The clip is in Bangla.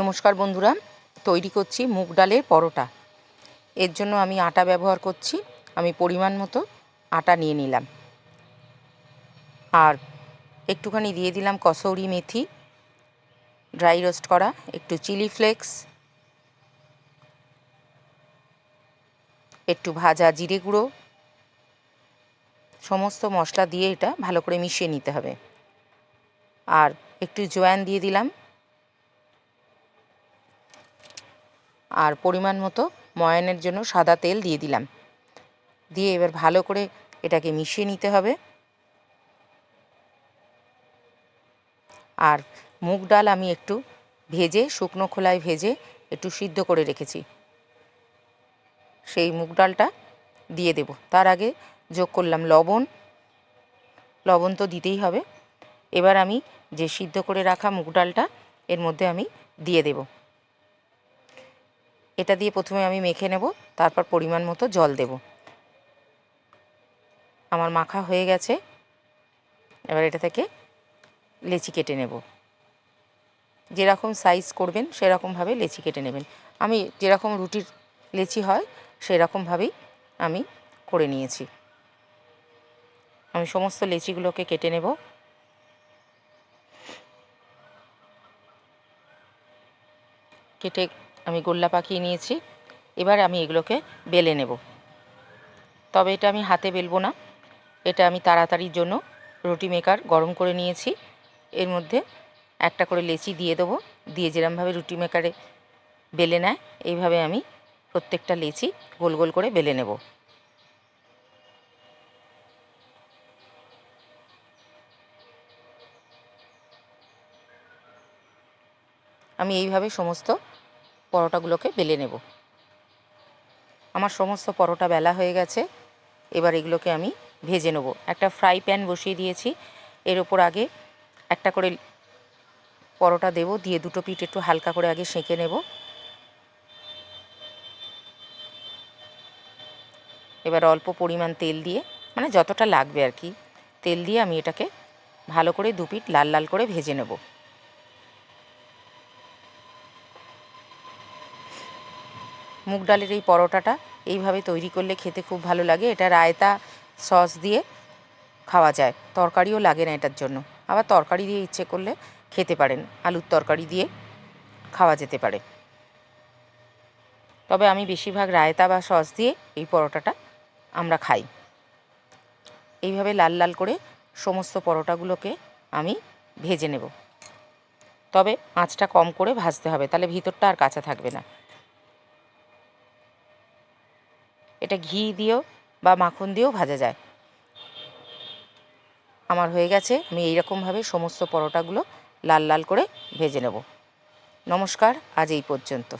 নমস্কার বন্ধুরা, তৈরি করছি মুগ ডালের পরোটা। এর জন্য আমি আটা ব্যবহার করছি, আমি পরিমাণ মতো আটা নিয়ে নিলাম। আর একটুখানি দিয়ে দিলাম কসৌরি মেথি, ড্রাই রোস্ট করা, একটু চিলি ফ্লেক্স, একটু ভাজা জিরে গুঁড়ো, সমস্ত মশলা দিয়ে এটা ভালো করে মিশিয়ে নিতে হবে। আর একটু জোয়ান দিয়ে দিলাম আর পরিমাণ মতো ময়ানের জন্য সাদা তেল দিয়ে দিলাম। দিয়ে এবার ভালো করে এটাকে মিশিয়ে নিতে হবে। আর মুগ ডাল আমি একটু ভেজে, শুকনো খোলায় ভেজে একটু সিদ্ধ করে রেখেছি। সেই মুগ ডালটা দিয়ে দেব। তার আগে যোগ করলাম লবণ। লবণ তো দিতেই হবে। এবার আমি যে সিদ্ধ করে রাখা মুগ ডালটা, এর মধ্যে আমি দিয়ে দেব। এটা দিয়ে প্রথমে আমি মেখে নেব, তারপর পরিমাণ মতো জল দেব। আমার মাখা হয়ে গেছে। এবার এটা থেকে লেচি কেটে নেব। যেরকম সাইজ করবেন, সেরকমভাবে লেচি কেটে নেবেন। আমি যেরকম রুটির লেচি হয়, সেরকমভাবেই আমি করে নিয়েছি। আমি সমস্ত লেচিগুলোকে কেটে নেব। কেটে আমি গোল্লা পাকিয়ে নিয়েছি। এবার আমি এগুলোকে বেলে নেব। তবে এটা আমি হাতে বেলবো না। এটা আমি তাড়াতাড়ির জন্য রুটি মেকার গরম করে নিয়েছি। এর মধ্যে একটা করে লেচি দিয়ে দেবো। দিয়ে যেরমভাবে রুটি মেকারে বেলে নেয়, এইভাবে আমি প্রত্যেকটা লেচি গোল গোল করে বেলে নেব। আমি এইভাবে সমস্ত পরোটাগুলোকে বেলে নেব। আমার সমস্ত পরোটা বেলা হয়ে গেছে। এবার এগুলোকে আমি ভেজে নেব। একটা ফ্রাই প্যান বসিয়ে দিয়েছি। এর ওপর আগে একটা করে পরোটা দেব। দিয়ে দুটো পিঠ একটু হালকা করে আগে সেঁকে নেব। এবার অল্প পরিমাণ তেল দিয়ে মানে যতটা লাগবে আর কি, তেল দিয়ে আমি এটাকে ভালো করে দু পিঠ লাল লাল করে ভেজে নেব। মুগ ডালের এই পরোটাটা এইভাবে তৈরি করলে খেতে খুব ভালো লাগে। এটা রায়তা সস দিয়ে খাওয়া যায়। তরকারিও লাগে না এটার জন্য। আবার তরকারি দিয়ে ইচ্ছে করলে খেতে পারেন। আলুর তরকারি দিয়ে খাওয়া যেতে পারে। তবে আমি বেশিরভাগ রায়তা বা সস দিয়ে এই পরোটাটা আমরা খাই। এইভাবে লাল লাল করে সমস্ত পরোটাগুলোকে আমি ভেজে নেব। তবে আঁচটা কম করে ভাজতে হবে। তাহলে ভিতরটা আর কাঁচা থাকবে না। এটা ঘি দিয়েও বা মাখন দিয়েও ভাজা যায়। আমার হয়ে গেছে, আমি এইরকমভাবে সমস্ত পরোটাগুলো লাল লাল করে ভেজে নেব। নমস্কার, আজ এই পর্যন্ত।